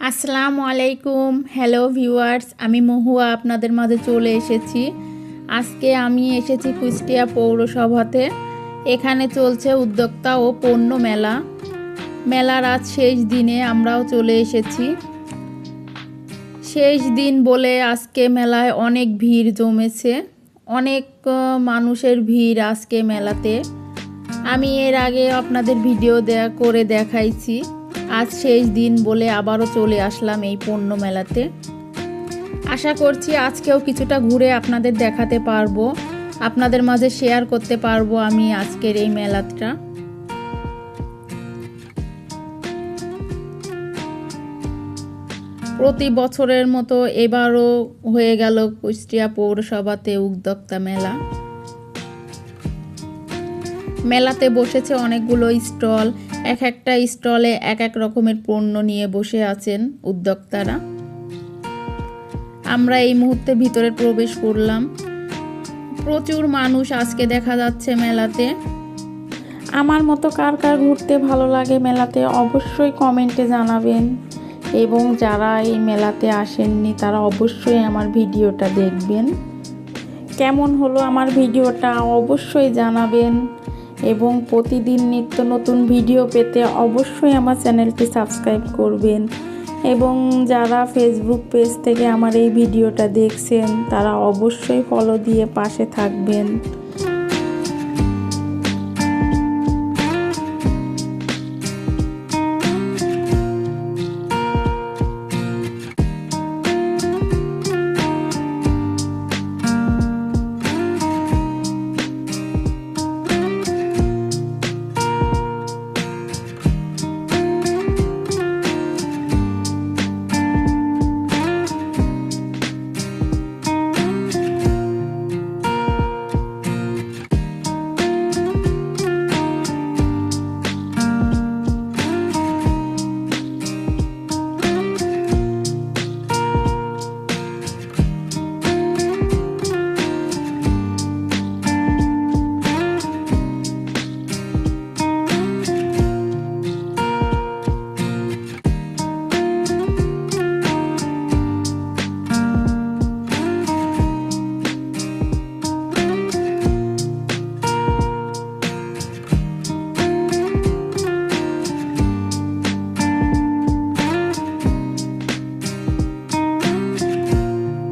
আসসালামু আলাইকুম। Hello viewers আমি মহুয়া আপনাদের মাঝে চলে এসেছি। আজকে আমি এসেছি কুষ্টিয়া পৌরসভাতে। এখানে চলছে উদ্যোক্তা ও পণ্য মেলা। মেলার আজ শেষ দিনে আমরাও চলে এসেছি। শেষ দিন বলে আজকে মেলায় অনেক ভিড় জমেছে। অনেক মানুষের ভিড় আজকে মেলাতে। আমি এর আগে আপনাদের ভিডিও দেয়া করে দেখাইছি। আজ শেষ দিন বলে আবারও চলে আসলাম এই পণ্য মেলাতে। আশা করছি আজকেও কিছুটা ঘুরে আপনাদের দেখাতে পারব, আপনাদের মাঝে শেয়ার করতে পারব আমি আজকের এই মেলাটা। প্রতি বছরের মতো এবারও হয়ে গেল কুষ্টিয়া পৌরসভাতে উদ্যোক্তা মেলা। মেলাতে বসেছে অনেকগুলো স্টল এক একটা স্টলে এক এক রকমের পণ্য নিয়ে বসে আছেন উদ্যোক্তারা। আমরা এই মুহূর্তে ভিতরে প্রবেশ করলাম। প্রচুর মানুষ আজকে দেখা যাচ্ছে মেলাতে। আমার মতো কার কার ঘুরতে ভালো লাগে মেলাতে অবশ্যই কমেন্টে জানাবেন। এবং যারা এই মেলাতে আসেননি, তারা অবশ্যই আমার ভিডিওটা দেখবেন। কেমন হলো আমার ভিডিওটা অবশ্যই জানাবেন। এবং প্রতিদিন নিত্য নতুন ভিডিও পেতে অবশ্যই আমার চ্যানেলটি সাবস্ক্রাইব করবেন। এবং যারা ফেসবুক পেজ থেকে আমার এই ভিডিওটা দেখছেন, তারা অবশ্যই ফলো দিয়ে পাশে থাকবেন।